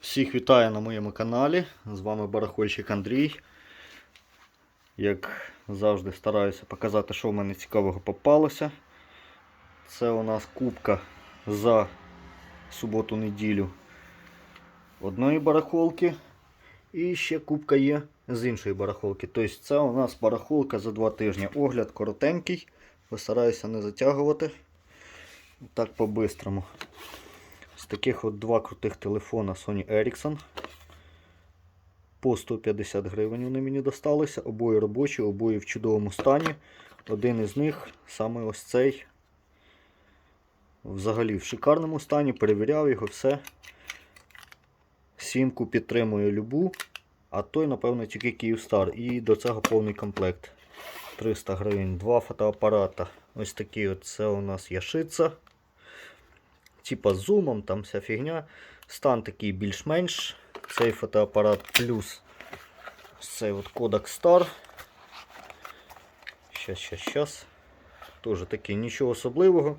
Всіх вітаю на моєму каналі. З вами барахольщик Андрій. Як завжди стараюся показати, що в мене цікавого попалося. Це у нас кубка за суботу-неділю одної барахолки. І ще кубка є з іншої барахолки. Тобто це у нас барахолка за два тижні. Огляд коротенький. Постараюся не затягувати. Так по-бистрому. З таких от два крутих телефона Sony Ericsson. По 150 гривень вони мені досталися. Обоє робочі, обоє в чудовому стані. Один із них, саме ось цей, взагалі в шикарному стані. Перевіряв його все. Сімку підтримує любу, а той, напевно, тільки Kyivstar. І до цього повний комплект. 300 гривень, два фотоапарата. Ось такий от це у нас яшиця типа зумом, там вся фігня. Стан такий більш-менш. Цей фотоапарат плюс цей от Kodak Star. Щас, щас, щас. Теж такий нічого особливого.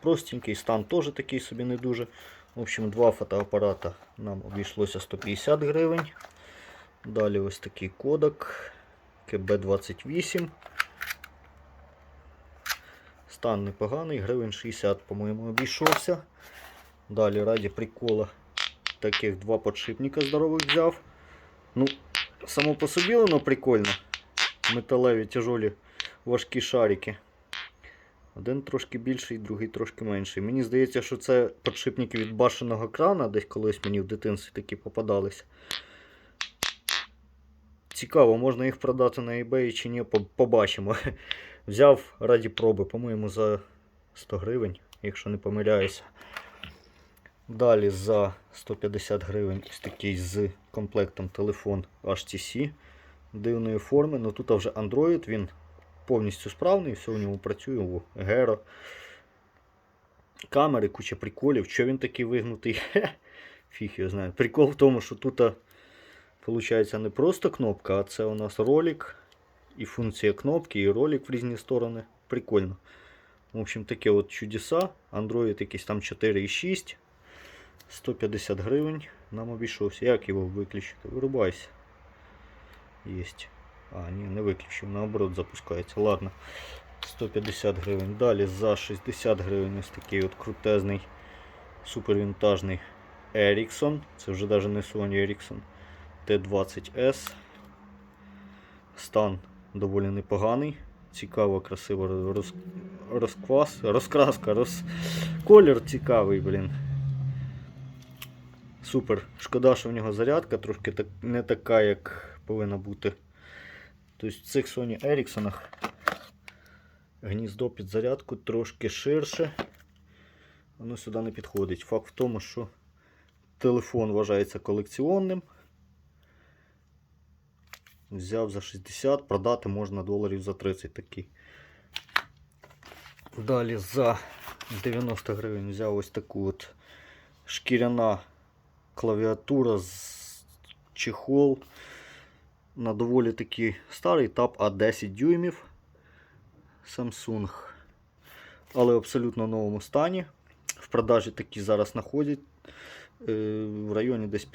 Простенький стан теж такий собі не дуже. В общем, два фотоапарата нам обійшлося 150 гривень. Далі ось такий Kodak КБ28. Стан непоганий, гривень 60, по-моєму, обійшовся. Далі раді прикола таких два подшипника здорових взяв. Ну, само по собі воно прикольно. Металеві тяжолі важкі шарики. Один трошки більший, другий трошки менший. Мені здається, що це подшипники від башеного крана, десь колись мені в дитинстві такі попадались. Цікаво, можна їх продати на eBay чи ні, побачимо. Взяв раді проби, по-моєму, за 100 гривень, якщо не помиляюся. Далі за 150 гривень ось такий з комплектом телефон HTC дивної форми. Ну тут вже Android, він повністю справний, все в ньому працює, о, Геро. Камери, куча приколів. Що він такий вигнутий? Фіг його знає. Прикол в тому, що тут виходить не просто кнопка, а це у нас ролик. І функція кнопки, і ролик в різні сторони. Прикольно. В общем, таке от чудеса. Android якийсь там 4,6. 150 гривень нам обійшовся. Як його виключити? Вирубайся. Єсть. А, ні, не виключив, наоборот запускається. Ладно. 150 гривень. Далі за 60 гривень ось такий от крутезний супервінтажний Ericsson. Це вже навіть не Sony Ericsson. T20S. Стан доволі непоганий. Цікаво, красиво роз... розквас, розкраска, роз... колір цікавий, блін. Супер. Шкода, що в нього зарядка трошки так, не така, як повинна бути. Тобто в цих Sony Ericsson гніздо під зарядку трошки ширше. Воно сюди не підходить. Факт в тому, що телефон вважається колекціонним. Взяв за 60, продати можна доларів за 30 такий. Далі за 90 гривень взяв ось таку от шкіряна клавіатура з чехол на доволі такий старий тап А10 дюймів Samsung. Але в абсолютно новому стані. В продажі такі зараз знаходять е, в районі десь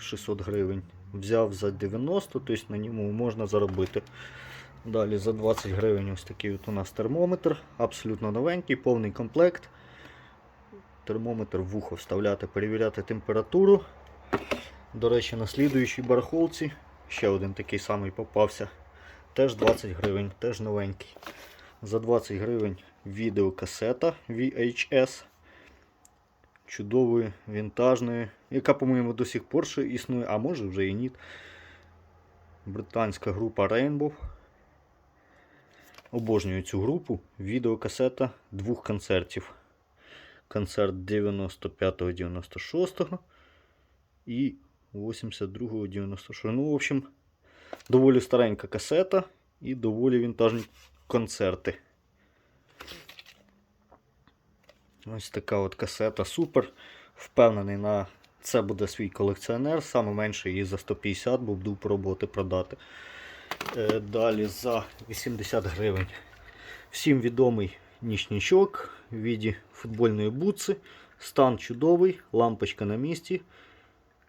500-600 гривень. Взяв за 90, тобто на ньому можна заробити. Далі за 20 гривень ось такий от у нас термометр. Абсолютно новенький, повний комплект. Термометр в вухо вставляти, перевіряти температуру. До речі, на слідуючій барахолці ще один такий самий попався. Теж 20 гривень, теж новенький. За 20 гривень відеокасета VHS. Чудової, вінтажної, яка, по-моєму, до сих пор ще існує, а може вже і ні. Британська група Rainbow. Обожнюю цю групу. Відеокасета двох концертів. Концерт 95-96 і 82-96. Ну, в общем, доволі старенька касета і доволі вінтажні концерти. Ось така от касета супер. Впевнений, на це буде свій колекціонер. Саме менше її за 150, бо буду пробувати продати. Е, Далі за 80 гривень. Всім відомий нічничок в віді футбольної бутси. Стан чудовий, лампочка на місці.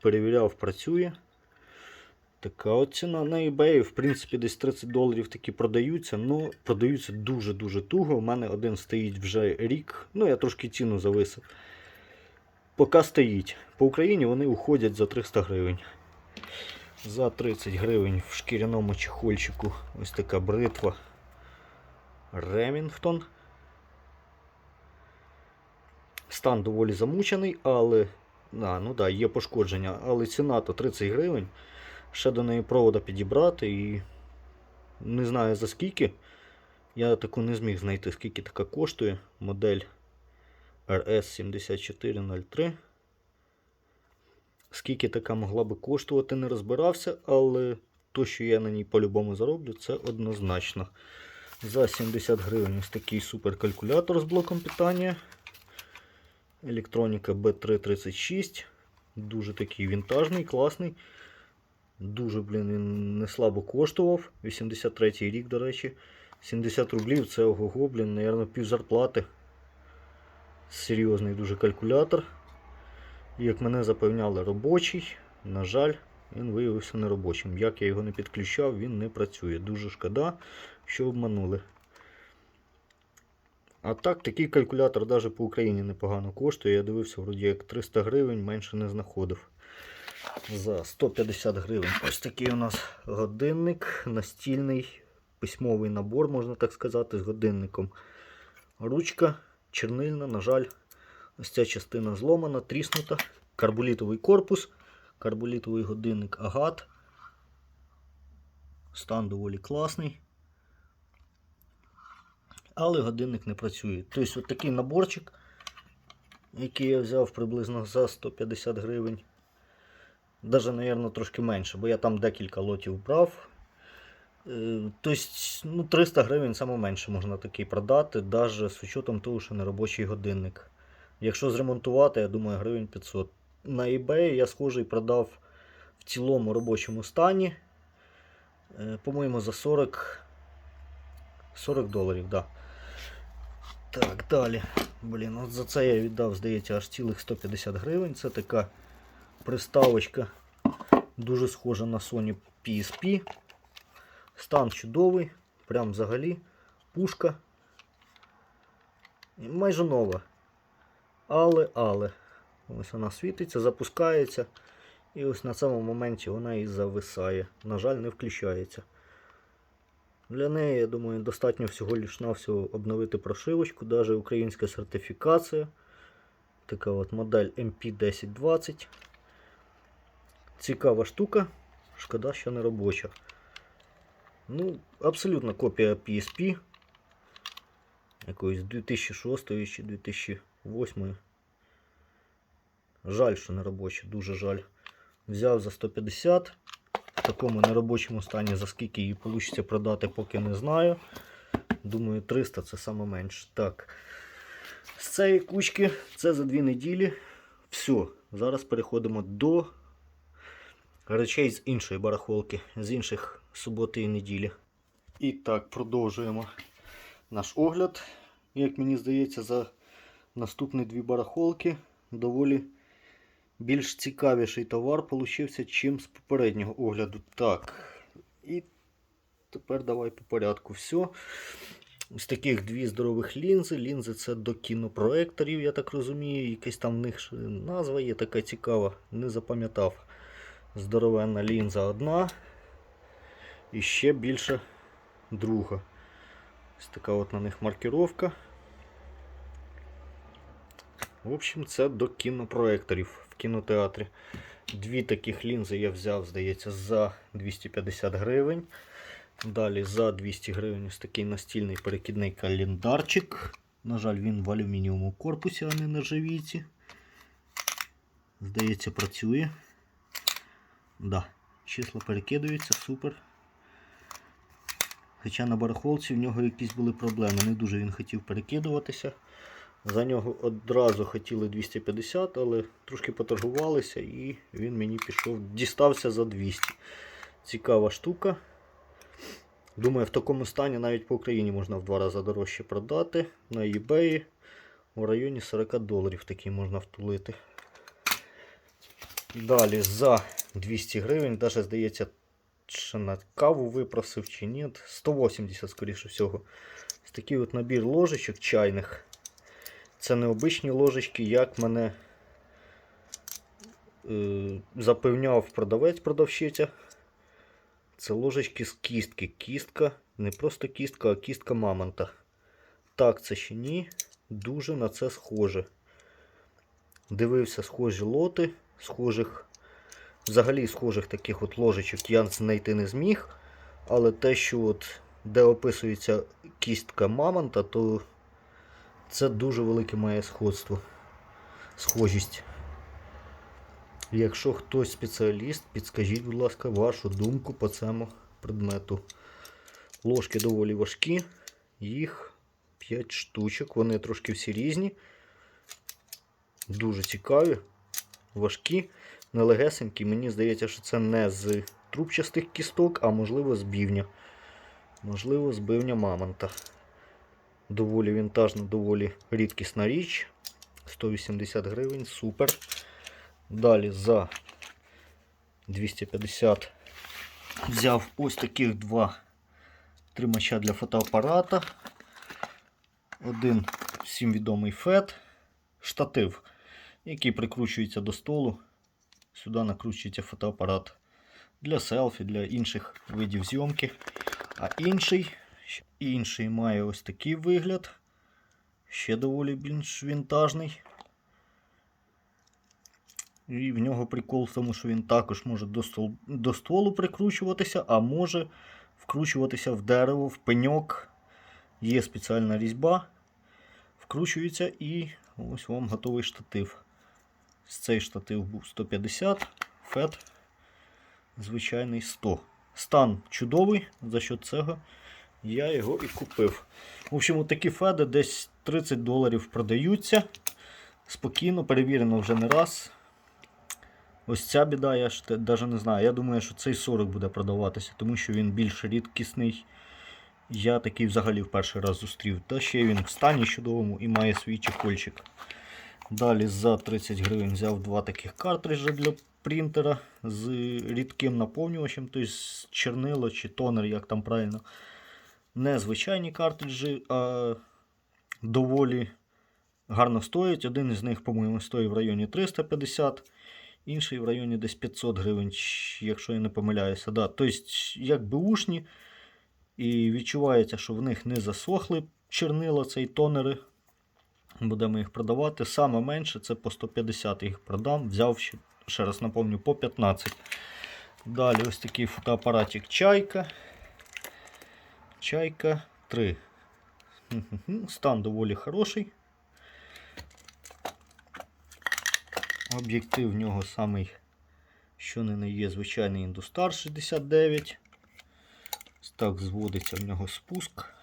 перевіряв, працює. Така от ціна на eBay, в принципі, десь 30 доларів такі продаються, але продаються дуже-дуже туго. У мене один стоїть вже рік. Ну, я трошки ціну зависив. Поки стоїть. По Україні вони уходять за 300 гривень. За 30 гривень в шкіряному чехольчику ось така бритва Ремінгтон. Стан доволі замучений, але. А, ну да, є пошкодження, але ціна то 30 гривень. Ще до неї провода підібрати і не знаю за скільки. Я таку не зміг знайти, скільки така коштує. Модель RS7403. Скільки така могла би коштувати, не розбирався, але то, що я на ній по-любому зароблю, це однозначно. За 70 гривень ось такий суперкалькулятор з блоком питання. Електроніка B336. Дуже такий вінтажний, класний. Дуже, блін, він не слабо коштував. 83 й рік, до речі. 70 рублів це ого, блін, наверное, пів зарплати. Серйозний дуже калькулятор. Як мене запевняли, робочий. На жаль, він виявився неробочим. Як я його не підключав, він не працює. Дуже шкода, що обманули. А так, такий калькулятор навіть по Україні непогано коштує. Я дивився, вроді як 300 гривень менше не знаходив. За 150 гривень. Ось такий у нас годинник, настільний письмовий набор, можна так сказати, з годинником. Ручка чернильна, на жаль, ось ця частина зломана, тріснута. Карболітовий корпус, карболітовий годинник агат. Стан доволі класний. Але годинник не працює. Тобто от такий наборчик, який я взяв приблизно за 150 гривень. Даже, мабуть, трошки менше, бо я там декілька лотів брав. Тобто, ну, 300 гривень саме менше можна такий продати, навіть з учетом того, що не робочий годинник. Якщо зремонтувати, я думаю, гривень 500. На eBay я схожий продав в цілому робочому стані. е, По-моєму, за 40 40 доларів, да. Так, далі. Блін, от за це я віддав, здається, аж цілих 150 гривень. Це така приставочка, дуже схожа на Sony PSP. Стан чудовий, прям взагалі. Пушка. Майже нова. Але, але. Ось вона світиться, запускається. І ось на цьому моменті вона і зависає. На жаль, не включається. Для неї, я думаю, достатньо всього лиш навсього обновити прошивочку, навіть українська сертифікація. Така от модель MP1020. Цікава штука, шкода, що не робоча. Ну, абсолютно копія PSP. Якоїсь 2006 чи 2008. Жаль, що не робоча, дуже жаль. Взяв за 150. В такому неробочому стані, за скільки її вийде продати, поки не знаю. Думаю, 300 це саме менше. Так. З цієї кучки це за 2 неділі. Все. Зараз переходимо до речей з іншої барахолки, з інших суботи і неділі. І так, продовжуємо наш огляд. Як мені здається, за наступні дві барахолки доволі більш цікавіший товар получився, чим з попереднього огляду. Так. І тепер давай по порядку. Все. Ось таких дві здорових лінзи. Лінзи це до кінопроекторів, я так розумію. Якась там в них назва є така цікава, не запам'ятав. Здоровенна лінза одна. І ще більше друга. Ось така от на них маркировка. В общем, це до кінопроекторів в кінотеатрі. Дві таких лінзи я взяв, здається, за 250 гривень. Далі за 200 гривень ось такий настільний перекидний календарчик. На жаль, він в алюмінієвому корпусі, а не на живіці. Здається, працює. Да, числа перекидаються, супер. Хоча на барахолці в нього якісь були проблеми. Не дуже він хотів перекидуватися. За нього одразу хотіли 250, але трошки поторгувалися і він мені пішов, дістався за 200. Цікава штука. Думаю, в такому стані навіть по Україні можна в два рази дорожче продати. На eBay в районі 40 доларів такий можна втулити. Далі за 200 гривень, навіть здається, ще на каву випросив чи ні. 180, скоріше всього. Ось такий от набір ложечок чайних. Це необичні ложечки, як мене е, запевняв продавець-продавщиця. Це ложечки з кістки. Кістка, не просто кістка, а кістка мамонта. Так, це ще ні. Дуже на це схоже. Дивився схожі лоти, схожих, взагалі схожих таких от ложечок я знайти не зміг. Але те, що от, де описується кістка мамонта, то це дуже велике має сходство. Схожість. Якщо хтось спеціаліст, підскажіть, будь ласка, вашу думку по цьому предмету. Ложки доволі важкі, їх 5 штучок, вони трошки всі різні. Дуже цікаві, важкі, нелегесенькі. Мені здається, що це не з трубчастих кісток, а можливо з бівня. Можливо, з бивня мамонта. Доволі вінтажна, доволі рідкісна річ. 180 гривень, супер. Далі за 250 взяв ось таких два тримача для фотоапарата. Один всім відомий FET, штатив, який прикручується до столу. Сюди накручується фотоапарат для селфі, для інших видів зйомки. А інший, інший має ось такий вигляд. Ще доволі більш вінтажний. І в нього прикол в тому, що він також може до, стол, до стволу прикручуватися, а може вкручуватися в дерево, в пеньок. Є спеціальна різьба. Вкручується і ось вам готовий штатив. Цей штатив був 150, фет звичайний 100. Стан чудовий, за що цього я його і купив. В общем, такі феди десь 30 доларів продаються. Спокійно, перевірено вже не раз. Ось ця біда, я ж навіть не знаю. Я думаю, що цей 40 буде продаватися, тому що він більш рідкісний. Я такий взагалі в перший раз зустрів. Та ще він в стані чудовому і має свій чехольчик. Далі за 30 гривень взяв два таких картриджа для принтера з рідким наповнювачем, тобто чернило чи тонер, як там правильно. Не звичайні картриджі, а доволі гарно стоять. Один із них, по-моєму, стоїть в районі 350, інший в районі десь 500 гривень, якщо я не помиляюся. Да. Тобто, як беушні, і відчувається, що в них не засохли чернила, цей тонери. Будемо їх продавати. Саме менше це по 150 їх продам. Взяв ще, ще раз напомню, по 15. Далі ось такий фотоапаратик Чайка. Чайка 3. Стан доволі хороший. Об'єктив в нього самий, що не не є, звичайний Індустар 69. Так, зводиться в нього спуск.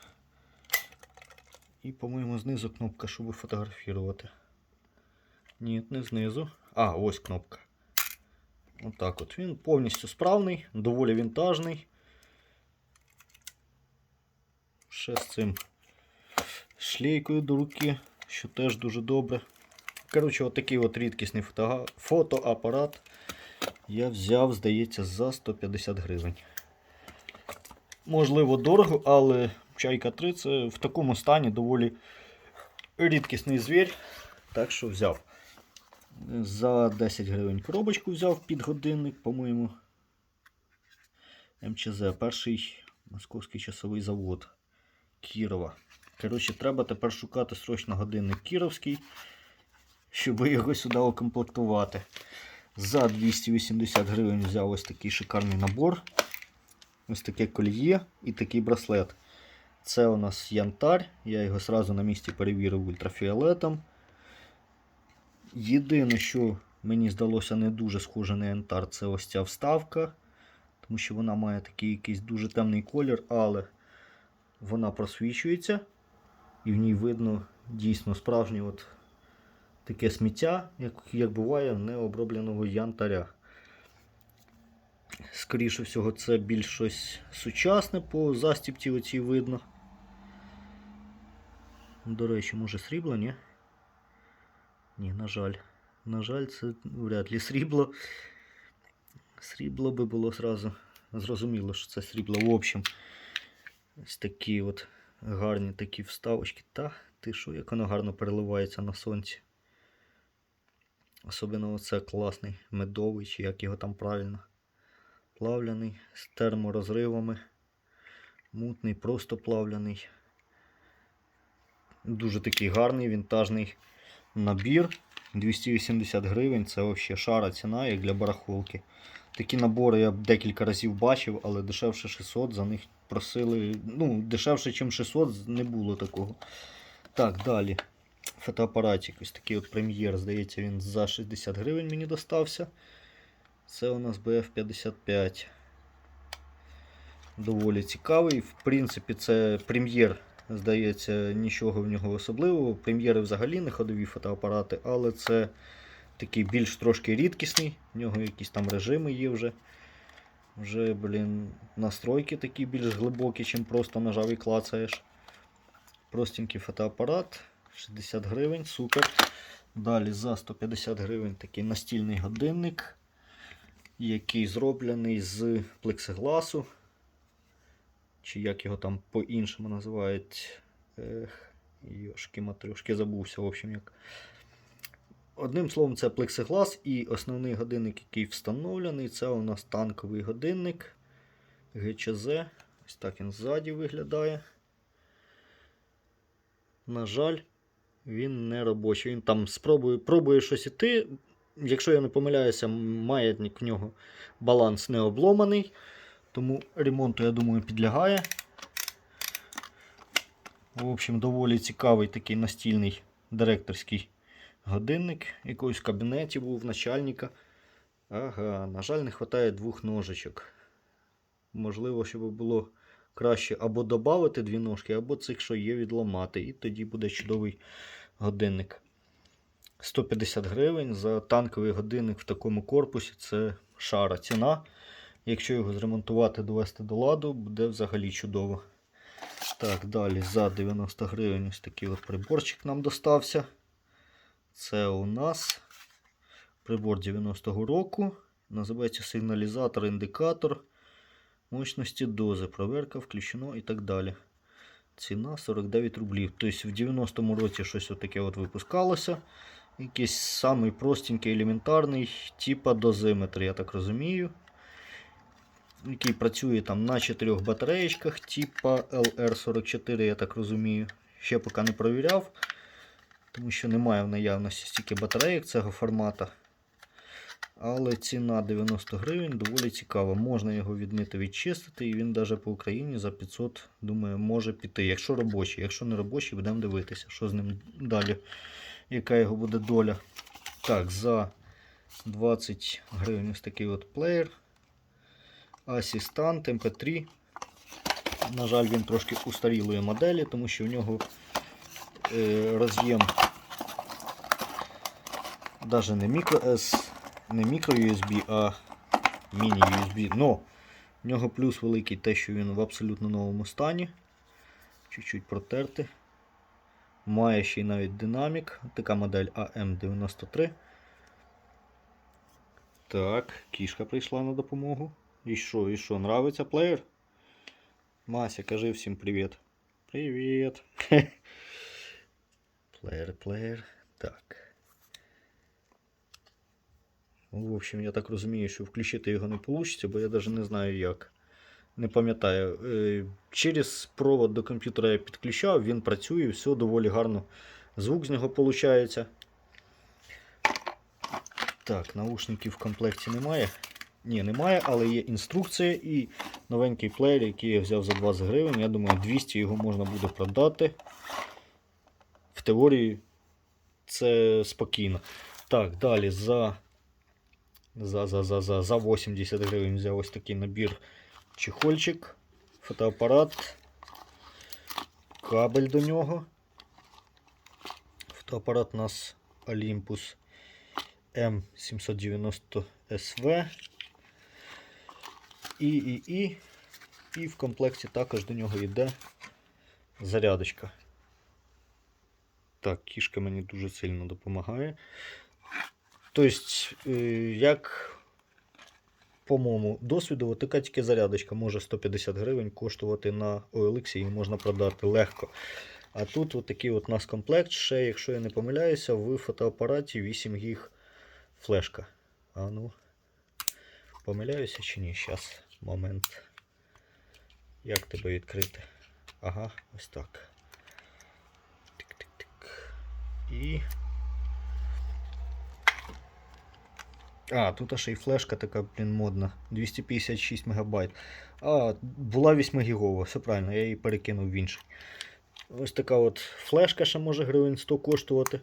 І, по-моєму, знизу кнопка, щоб фотографувати. Ні, не знизу. А, ось кнопка. Отак от. Він повністю справний, доволі вінтажний. Ще з цим шлейкою до руки, що теж дуже добре. Коротше, отакий от рідкісний фото... фотоапарат я взяв, здається, за 150 гривень. Можливо, дорого, але Чайка 3 це в такому стані доволі рідкісний звір. Так що взяв. За 10 гривень коробочку взяв під годинник, по-моєму. МЧЗ, перший московський часовий завод Кірова. Коротше, треба тепер шукати срочно годинник Кіровський, щоб його сюди окомплектувати. За 280 гривень взяв ось такий шикарний набор. Ось таке кольє і такий браслет. Це у нас янтарь. Я його одразу на місці перевірив ультрафіолетом. Єдине, що мені здалося не дуже схоже на янтар, це ось ця вставка. Тому що вона має такий якийсь дуже темний колір, але вона просвічується. І в ній видно дійсно справжнє от таке сміття, як, як буває в необробленого янтаря. Скоріше всього, це більш щось сучасне по застіпці оцій видно. До речі, може срібло, ні? Ні, на жаль. На жаль, це вряд ли срібло. Срібло би було зразу зрозуміло, що це срібло. В общем, ось такі от гарні такі вставочки. Та ти що, як воно гарно переливається на сонці. Особливо оце класний медовий, чи як його там правильно. Плавляний з терморозривами. Мутний, просто плавляний. Дуже такий гарний вінтажний набір. 280 гривень це взагалі шара ціна, як для барахолки. Такі набори я декілька разів бачив, але дешевше 600 за них просили. Ну, дешевше, ніж 600 не було такого. Так, далі. Фотоапаратик, ось такий от прем'єр, здається, він за 60 гривень мені достався. Це у нас BF55. Доволі цікавий. В принципі, це прем'єр, здається, нічого в нього особливого. Прем'єри взагалі не ходові фотоапарати, але це такий більш трошки рідкісний. В нього якісь там режими є вже. Вже, блін, настройки такі більш глибокі, чим просто нажав і клацаєш. Простенький фотоапарат. 60 гривень, супер. Далі за 150 гривень такий настільний годинник, який зроблений з плексигласу. Чи як його там по-іншому називають. Ех, йошки матрюшки забувся, в общем, як. Одним словом, це плексиглас і основний годинник, який встановлений, це у нас танковий годинник ГЧЗ. Ось так він ззаді виглядає. На жаль, він не робочий. Він там спробує, пробує щось іти. Якщо я не помиляюся, маятник в нього баланс не обломаний. Тому ремонту, я думаю, підлягає. В общем, доволі цікавий такий настільний директорський годинник. Якийсь в кабінеті був начальника. Ага, на жаль, не вистачає двох ножичок. Можливо, щоб було краще або додати дві ножки, або цих, що є, відламати. І тоді буде чудовий годинник. 150 гривень за танковий годинник в такому корпусі це шара ціна. Якщо його зремонтувати, довести до ладу, буде взагалі чудово. Так, далі за 90 гривень ось такий от приборчик нам достався. Це у нас прибор 90-го року. Називається сигналізатор, індикатор мощності дози, проверка, включено і так далі. Ціна 49 рублів. Тобто в 90-му році щось таке от випускалося. Якийсь самий простенький, елементарний, типа дозиметр, я так розумію. Який працює там на 4 батареєчках, типа LR44, я так розумію. Ще поки не провіряв, тому що немає в наявності стільки батареїк цього формату. Але ціна 90 гривень доволі цікава. Можна його відмити відчистити, і він навіть по Україні за 500, думаю, може піти. Якщо робочий, якщо не робочий, будемо дивитися, що з ним далі, яка його буде доля. Так, за 20 гривень ось такий от плеєр. Асістант MP3. На жаль, він трошки устарілої моделі, тому що в нього е, роз'єм навіть не мікро S, не мікро USB, а міні USB. Но в нього плюс великий те, що він в абсолютно новому стані. Чуть-чуть протерти. Має ще й навіть динамік. Така модель AM93. Так, кішка прийшла на допомогу. І що, і що, нравиться плеєр? Мася, кажи всім привіт. Привіт. Плеєр, плеєр. Так. В общем, я так розумію, що включити його не вийде, бо я навіть не знаю як. Не пам'ятаю. Е, Через провод до комп'ютера я підключав, він працює, все доволі гарно. Звук з нього виходить. Так, наушників в комплекті немає. Ні, немає, але є інструкція і новенький плеєр, який я взяв за 20 гривень. Я думаю, 200 його можна буде продати. В теорії це спокійно. Так, далі за за, за, за, за, за 80 гривень взяв ось такий набір чехольчик, фотоапарат, кабель до нього. Фотоапарат у нас Olympus M790 SV. І, і, і, і в комплекті також до нього йде зарядочка. Так, кішка мені дуже сильно допомагає. Тобто, як по моєму досвіду, така тільки зарядочка може 150 гривень коштувати на OLX і можна продати легко. А тут от такий от у нас комплект, ще, якщо я не помиляюся, в фотоапараті 8 гіг флешка. А ну, помиляюся чи ні? Зараз, момент. Як тебе відкрити? Ага, ось так. Тик-тик-тик. І. А, тут ще й флешка така, блін, модна. 256 МБ. А, була 8 гігова, все правильно, я її перекинув в інший. Ось така от флешка ще може гривень 100 коштувати.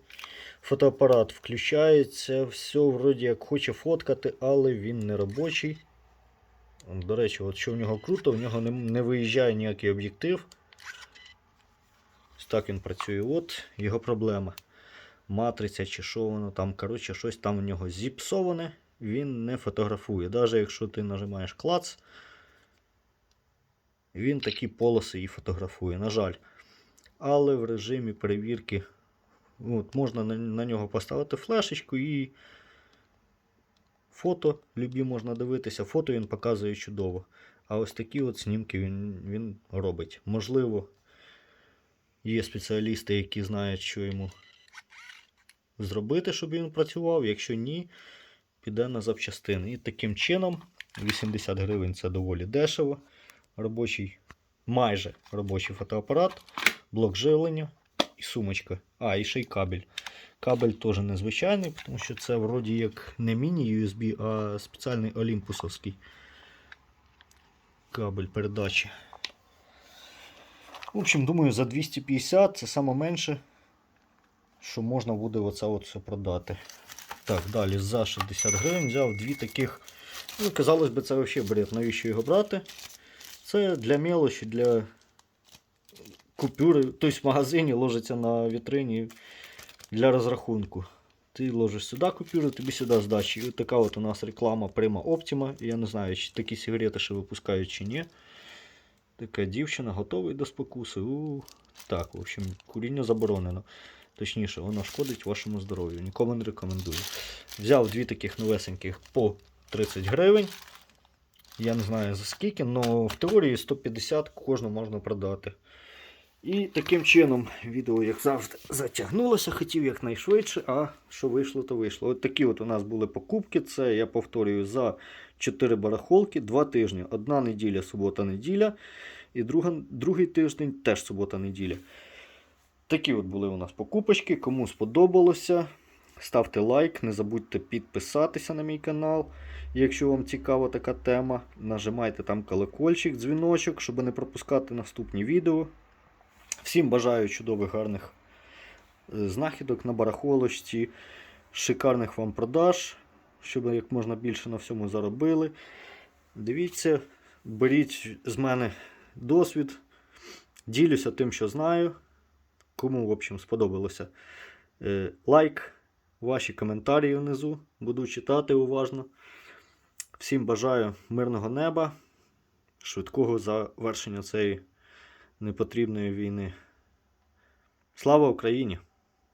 Фотоапарат включається, все вроді як хоче фоткати, але він не робочий. До речі, от що в нього круто, в нього не, не виїжджає ніякий об'єктив. Так він працює. От його проблема. Матриця чи що воно там, коротше, щось там у нього зіпсоване, він не фотографує. Навіть якщо ти нажимаєш клац, він такі полоси і фотографує, на жаль. Але в режимі перевірки от, можна на, на нього поставити флешечку і фото любі можна дивитися. Фото він показує чудово. А ось такі от знімки він, він робить. Можливо, є спеціалісти, які знають, що йому зробити, щоб він працював. Якщо ні, піде на запчастини. І таким чином 80 гривень це доволі дешево. Робочий, майже робочий фотоапарат, блок живлення і сумочка. А, і ще й кабель. Кабель теж незвичайний, тому що це вроді як не міні-USB, а спеціальний олімпусовський кабель передачі. В общем, думаю, за 250 це саме менше, що можна буде оце от все продати. Так, далі за 60 гривень взяв дві таких. Ну, казалось би, це взагалі бред, навіщо його брати? Це для мелочі, для купюри. Тобто в магазині ложиться на вітрині для розрахунку. Ти ложиш сюди купюру, тобі сюди здачі. І така от у нас реклама Prima Optima. Я не знаю, чи такі сигарети ще випускають чи ні. Така дівчина готовий до спокуси. У, так, в общем, куріння заборонено. Точніше, воно шкодить вашому здоров'ю. Нікому не рекомендую. Взяв дві таких новесеньких по 30 гривень. Я не знаю за скільки, але в теорії 150 кожну можна продати. І таким чином відео, як завжди, затягнулося, хотів якнайшвидше, а що вийшло, то вийшло. От такі от у нас були покупки. Це я повторюю за 4 барахолки, 2 тижні. Одна неділя, субота-неділя. І друга, другий тиждень теж субота-неділя. Такі от були у нас покупочки. Кому сподобалося, ставте лайк, не забудьте підписатися на мій канал. Якщо вам цікава така тема, нажимайте там колокольчик, дзвіночок, щоб не пропускати наступні відео. Всім бажаю чудових гарних е, знахідок на барахолочці, шикарних вам продаж, щоб як можна більше на всьому заробили. Дивіться, беріть з мене досвід, ділюся тим, що знаю. Кому, в общем, сподобалося. Е, Лайк, ваші коментарі внизу. Буду читати уважно. Всім бажаю мирного неба, швидкого завершення цієї непотрібної війни. Слава Україні!